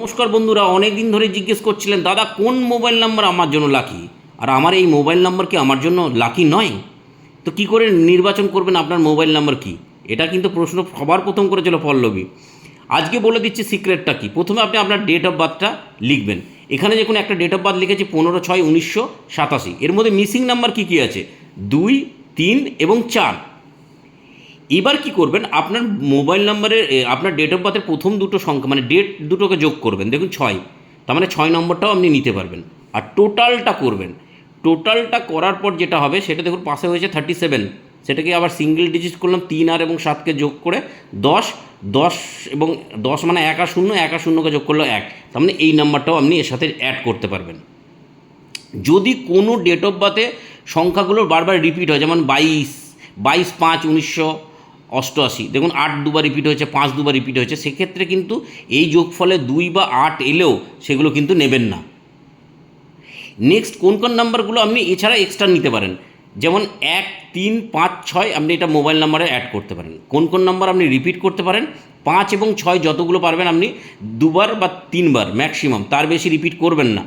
নমস্কার বন্ধুরা অনেক দিন ধরে জিজ্ঞেস করছিলেন, দাদা, কোন মোবাইল নাম্বার আমার জন্য লাকি? আর আমার এই মোবাইল নাম্বার কি আমার জন্য লাকি নয়? তো কি করে নির্বাচন করবেন আপনার মোবাইল নাম্বার কি? এটা কিন্তু প্রশ্ন সবার প্রথম করেছিল পল্লবী। আজকে বলে দিচ্ছি সিক্রেটটা কি? প্রথমে আপনি আপনার ডেট অফ বার্থটা লিখবেন। এখানে যে কোনো একটা ডেট অফ বার্থ লিখেছি পনেরো ছয় উনিশশো সাতাশি। এর মধ্যে মিসিং নাম্বার কী কী আছে? দুই, তিন এবং চার। এবার কি করবেন? আপনার মোবাইল নাম্বারের আপনার ডেট অফ বার্থের প্রথম দুটো সংখ্যা মানে ডেট দুটোকে যোগ করবেন। দেখুন, ছয়। তার মানে ছয় নম্বরটাও আপনি নিতে পারবেন। আর টোটালটা করবেন। টোটালটা করার পর যেটা হবে, সেটা দেখুন, পাশে হয়েছে থার্টি সেভেন সেটাকে আবার সিঙ্গেল ডিজিট করলাম, তিন আর এবং সাতকে যোগ করে দশ। দশ এবং দশ মানে এক শূন্য, এক শূন্যকে যোগ করল এক। তার মানে এই নাম্বারটাও আপনি এর সাথে অ্যাড করতে পারবেন। যদি কোনো ডেট অফ বার্থে সংখ্যাগুলো বারবার রিপিট হয়, যেমন বাইশ বাইশ পাঁচ, উনিশশো অষ্টআশি। দেখুন, আট দুবার রিপিট হয়েছে, পাঁচ দুবার রিপিট হয়েছে। সেক্ষেত্রে কিন্তু এই যোগফলে দুই বা আট এলেও সেগুলো কিন্তু নেবেন না। নেক্সট কোন কোন নাম্বারগুলো আপনি এছাড়া এক্সট্রা নিতে পারেন? যেমন এক, তিন, পাঁচ, ছয়, আপনি এটা মোবাইল নাম্বারে অ্যাড করতে পারেন। কোন কোন নাম্বার আপনি রিপিট করতে পারেন? পাঁচ এবং ছয় যতগুলো পারবেন আপনি দুবার বা তিনবার ম্যাক্সিমাম তার বেশি রিপিট করবেন না।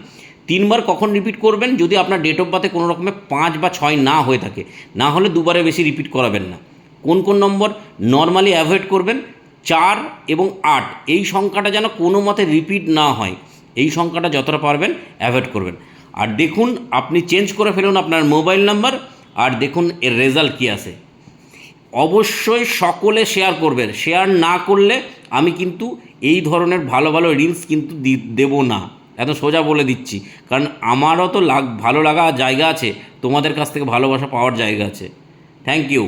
তিনবার কখন রিপিট করবেন? যদি আপনার ডেট অফ বার্থে কোনো রকমের পাঁচ বা ছয় না হয়ে থাকে, না হলে দুবারের বেশি রিপিট করাবেন না। কোন কোন নম্বর? নর্মালি অ্যাভয়েড করবেন। চার এবং আট। এই সংখ্যাটা যেন কোনো মতে রিপিট না হয়। এই সংখ্যাটা যতটা পারবেন অ্যাভয়েড করবেন। আর দেখুন, আপনি চেঞ্জ করে ফেলুন আপনার মোবাইল নাম্বার আর দেখুন এর রেজাল্ট কী আসে অবশ্যই সকলে শেয়ার করবেন। শেয়ার না করলে আমি কিন্তু এই ধরনের ভালো ভালো রিলস কিন্তু দেবো না। এত সোজা বলে দিচ্ছি। কারণ আমারও তো লাগ ভালো লাগা জায়গা আছে। তোমাদের কাছ থেকে ভালোবাসা পাওয়ার জায়গা আছে। Thank you